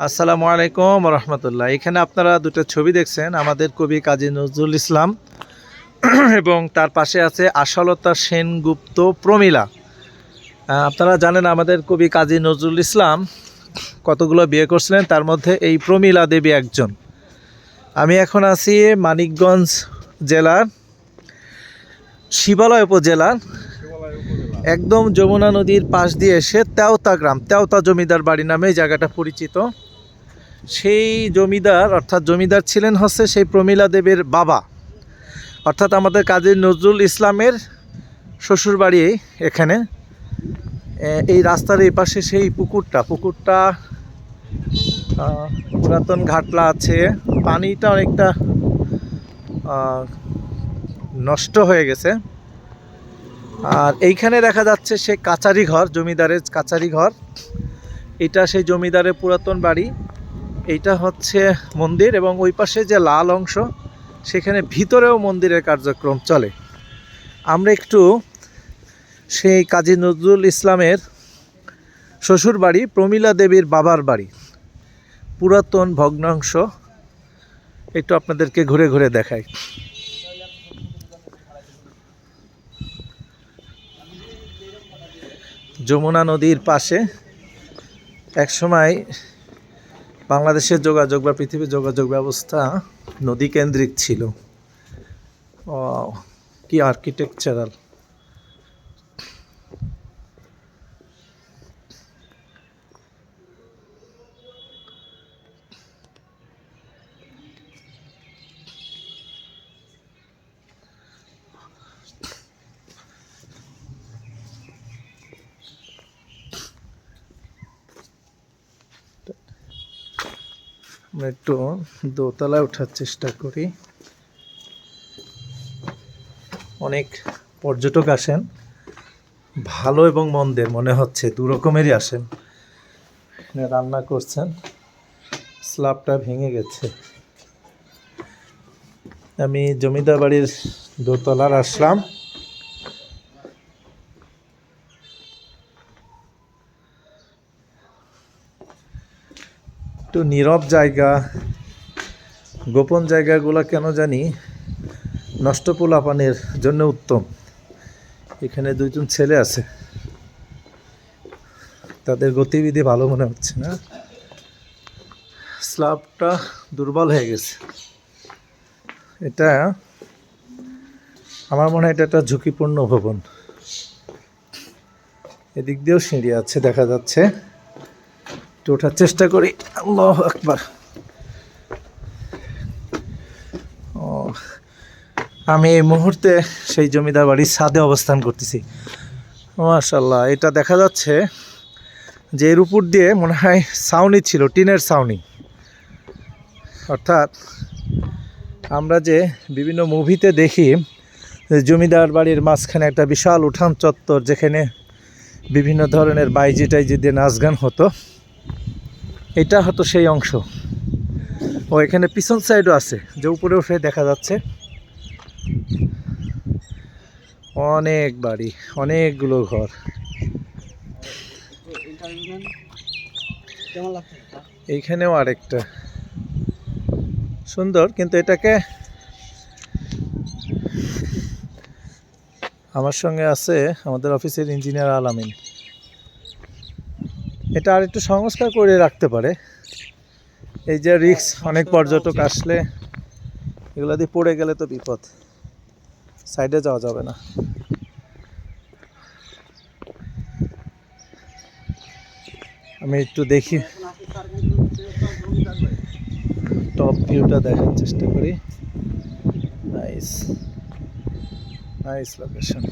আসসালামু আলাইকুম রহমতুল্লাহ এখানে আপনারা দুটো ছবি দেখছেন, আমাদের কবি কাজী নজরুল ইসলাম এবং তার পাশে আছে আশালতা সেনগুপ্ত প্রমিলা। আপনারা জানেন আমাদের কবি কাজী নজরুল ইসলাম কতগুলো বিয়ে করছিলেন, তার মধ্যে এই প্রমিলা দেবী একজন। আমি এখন আছি মানিকগঞ্জ জেলার শিবালয় উপজেলার একদম যমুনা নদীর পাশ দিয়ে এসে তেওতা গ্রাম, তেওতা জমিদার বাড়ি নামে এই জায়গাটা পরিচিত। সেই জমিদার, অর্থাৎ জমিদার ছিলেন হচ্ছে সেই প্রমীলা দেবের বাবা। অর্থাৎ আমাদের কাজী নজরুল ইসলামের শ্বশুরবাড়ি এখানে। এই রাস্তার এই পাশে সেই পুকুরটা পুকুরটা পুরাতন ঘাটলা আছে। পানিটা অনেকটা নষ্ট হয়ে গেছে। আর এইখানে দেখা যাচ্ছে সে কাচারি ঘর, জমিদারের কাচারি ঘর। এটা সেই জমিদারের পুরাতন বাড়ি। এইটা হচ্ছে মন্দির এবং ওই পাশে যে লাল অংশ, সেখানে ভিতরেও মন্দিরের কার্যক্রম চলে। আমরা একটু সেই কাজী নজরুল ইসলামের শ্বশুর বাড়ি, প্রমীলা দেবীর বাবার বাড়ি, পুরাতন ভগ্নাংশ, একটু আপনাদেরকে ঘুরে ঘুরে দেখাই। যমুনা নদীর পাশে একসময় বাংলাদেশের যোগাযোগ বা পৃথিবীর যোগাযোগ ব্যবস্থা নদীকেন্দ্রিক ছিল। কি আর্কিটেকচারাল একটু দোতলায় ওঠার চেষ্টা করি। অনেক পর্যটক আসেন। ভালো এবং মন্দের, মনে হচ্ছে দু রকমেরই আসেন। রান্না করছেন। স্ল্যাবটা ভেঙে গেছে। আমি জমিদার বাড়ির দোতলার আসলাম। একটু নীরব জায়গা, গোপন জায়গাগুলো কেন জানি নষ্ট পোলাপানের জন্য উত্তম। এখানে দুইজন ছেলে আছে। তাদের গতিবিধি ভালো মনে হচ্ছে না। স্ল্যাবটা দুর্বল হয়ে গেছে। এটা আমার মনে হয় এটা একটা ঝুঁকিপূর্ণ ভবন। এদিক দিয়েও সিঁড়ি আছে, দেখা যাচ্ছে। একটু ওঠার চেষ্টা করি। আল্লাহ আকবার। ও, আমি এই মুহূর্তে সেই জমিদার বাড়ির ছাদে অবস্থান করতেছি। মাশাল্লাহ এটা দেখা যাচ্ছে যে এর উপর দিয়ে মনে হয় ছাউনি ছিল, টিনের সাউনি অর্থাৎ আমরা যে বিভিন্ন মুভিতে দেখি জমিদার বাড়ির মাঝখানে একটা বিশাল উঠান চত্বর যেখানে বিভিন্ন ধরনের বাইজি টাইজি দিয়ে নাচ গান হতো। এটা হয়তো সেই অংশ। ও, এখানে পিছন সাইডও আছে, যে উপরে উঠে দেখা যাচ্ছে। অনেক বাড়ি, অনেকগুলো ঘর। এইখানেও আরেকটা। সুন্দর, কিন্তু এটাকে আমার সঙ্গে আছে আমাদের অফিসের ইঞ্জিনিয়ার আলামিন এটা আর একটু সংস্কার করে রাখতে পারে। এই যে রিক্স অনেক পর্যটক আসলে এগুলো দিয়ে পড়ে গেলে তো বিপদ। সাইডে যাওয়া যাবে না। আমি একটু দেখি। টপ ভিউটা দেখার চেষ্টা করি। Nice nice location